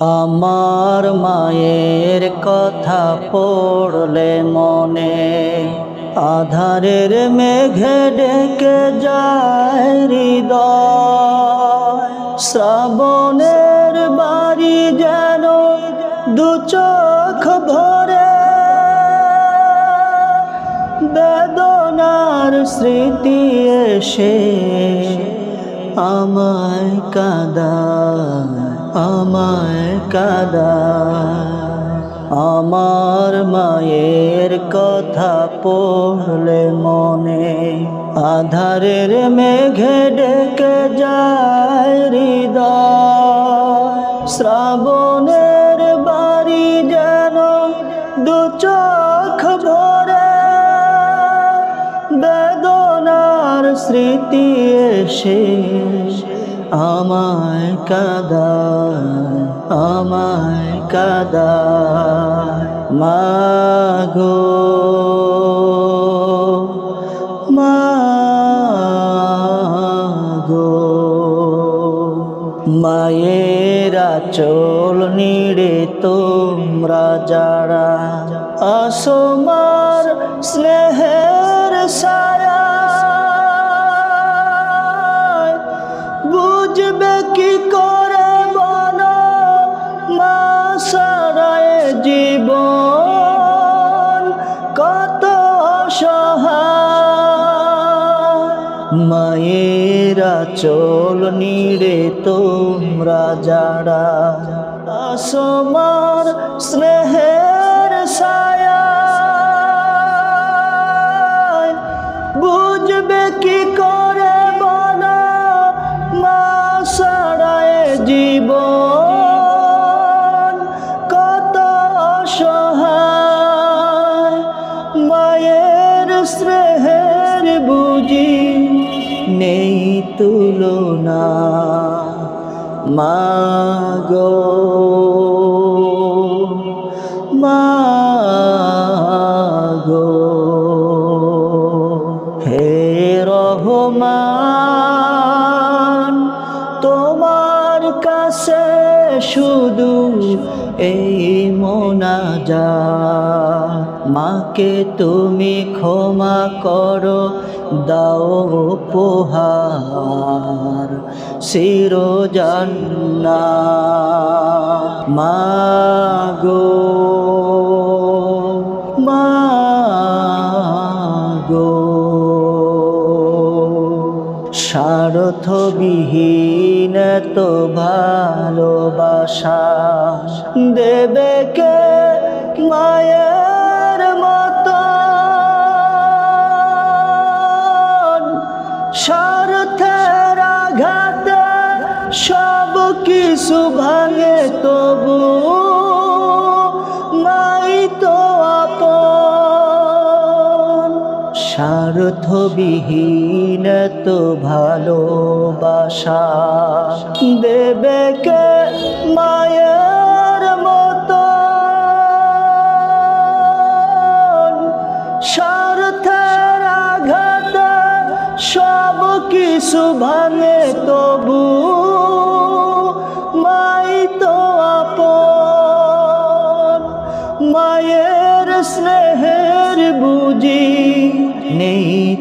আমার মায়ের কথা পড়লে মনে আধারের মেঘে ডেকে যায় হৃদয়। শ্রাবণের বাড়ি যেন দু চোখ ভরে। বেদনার স্মৃতি এসে আমায় কাদা আমায় কাদা, আমার মায়ের কথা পড়লে মনে আধারের মেঘে ডেকে যায় হৃদয়। শ্রাবণের বাড়ি যেন দু চোখ ভরে, বেদনার স্মৃতি এসে আমায় কাদা আমায় কাদা মাগো মাগো মায়েরা চোল নিড়ে তোমরা যারা আসমার স্নেহের সায়া মায়েরা চল নিরে তোমরা যারা। আসমার স্নেহের ছায়া বুঝবে কি করে নেই তুলনা। মাগো মাগো। হে রহমান তোমার কাছে শুধু এই মোনাজা মাকে তুমি ক্ষমা করো দাও পোহার শিরো জান্না মাগো স্বার্থবিহীন তো ভালোবাসা। দেবে কে মায়ের মতো? স্বার্থের আঘাতে সব কিছু ভাঙে তবু স্বার্থবিহীন তো ভালোবাসা। দেবে কে মায়ের মতো স্বার্থের আঘাত সব কিছু ভাঙে তবু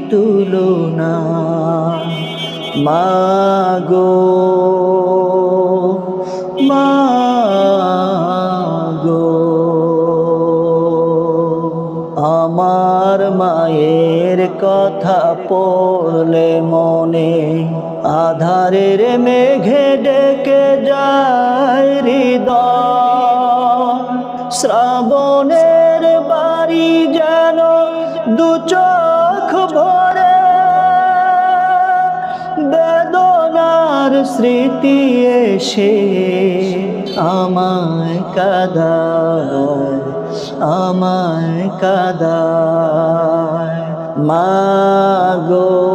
তুলনা। মাগো মাগো, আমার মায়ের কথা পড়লে মনে আধারের মেঘে ডেকে যায় হৃদয়। শ্রাবণের বাড়ি যেন দু চোখ ভরে বেদনার স্মৃতি এসে আমায় কাদা আমায় কাদা মা মাগো